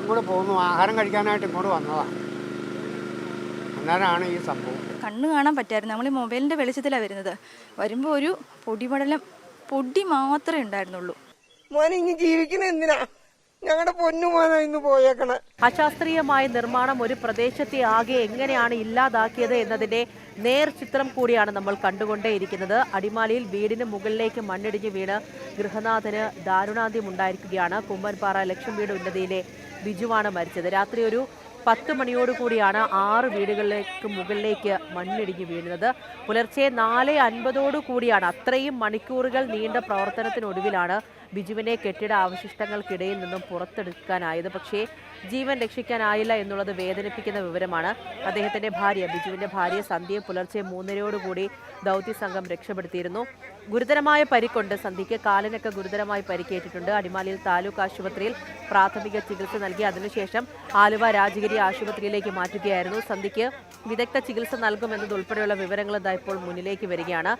ഇങ്ങോട്ട് പോകുന്നു. ആഹാരം കഴിക്കാനായിട്ട് ഇങ്ങോട്ട് വന്നതാണ് അന്നേരമാണ് ഈ സംഭവം. കണ്ണ് കാണാൻ പറ്റായിരുന്നു. നമ്മൾ ഈ മൊബൈലിന്റെ വെളിച്ചത്തിലാണ് വരുന്നത്. വരുമ്പോൾ ഒരു പൊടിപടലം പൊടി മാത്രമേ ഉണ്ടായിരുന്നുള്ളൂ. മോനെ ഇനി ജീവിക്കുന്ന എന്തിനാ? ഞങ്ങളുടെ പൊന്നു മോനെ ഇന്ന് പോയേക്കണേ. അശാസ്ത്രീയമായ നിർമ്മാണം ഒരു പ്രദേശത്തെ ആകെ എങ്ങനെയാണ് ഇല്ലാതാക്കിയത് എന്നതിന്റെ നേർ ചിത്രം കൂടിയാണ് നമ്മൾ കണ്ടുകൊണ്ടേയിരിക്കുന്നത്. അടിമാലിയിൽ വീടിന് മുകളിലേക്ക് മണ്ണിടിഞ്ഞ് വീണ് ഗൃഹനാഥന് ദാരുണാന്ത്യം ഉണ്ടായിരിക്കുകയാണ്. കുമ്മൻപാറ ലക്ഷം വീട് ഉന്നതിയിലെ ബിജുവാണ് മരിച്ചത്. രാത്രി ഒരു പത്ത് മണിയോടുകൂടിയാണ് ആറ് വീടുകളിലേക്ക് മുകളിലേക്ക് മണ്ണിടിഞ്ഞു വീഴുന്നത്. പുലർച്ചെ നാല് കൂടിയാണ് അത്രയും മണിക്കൂറുകൾ നീണ്ട പ്രവർത്തനത്തിനൊടുവിലാണ് ബിജുവിനെ കെട്ടിട അവശിഷ്ടങ്ങൾക്കിടയിൽ നിന്നും പുറത്തെടുക്കാനായത്. പക്ഷേ ജീവൻ രക്ഷിക്കാനായില്ല എന്നുള്ളത് വേദനിപ്പിക്കുന്ന വിവരമാണ് അദ്ദേഹത്തിന്റെ ഭാര്യ. ബിജുവിന്റെ ഭാര്യ സന്ധ്യയെ പുലർച്ചെ മൂന്നരയോടുകൂടി ദൗത്യ സംഘം രക്ഷപ്പെടുത്തിയിരുന്നു. ഗുരുതരമായ പരിക്കുണ്ട്. സന്ധ്യയ്ക്ക് കാലിനൊക്കെ ഗുരുതരമായി പരിക്കേറ്റിട്ടുണ്ട്. അടിമാലിയിൽ താലൂക്ക് ആശുപത്രിയിൽ പ്രാഥമിക ചികിത്സ നൽകി. അതിനുശേഷം ആലുവ രാജഗിരി ആശുപത്രിയിലേക്ക് മാറ്റുകയായിരുന്നു. സന്ധ്യയ്ക്ക് വിദഗ്ധ ചികിത്സ നൽകുമെന്നതുൾപ്പെടെയുള്ള വിവരങ്ങൾ ഇതാ ഇപ്പോൾ മുന്നിലേക്ക് വരികയാണ്.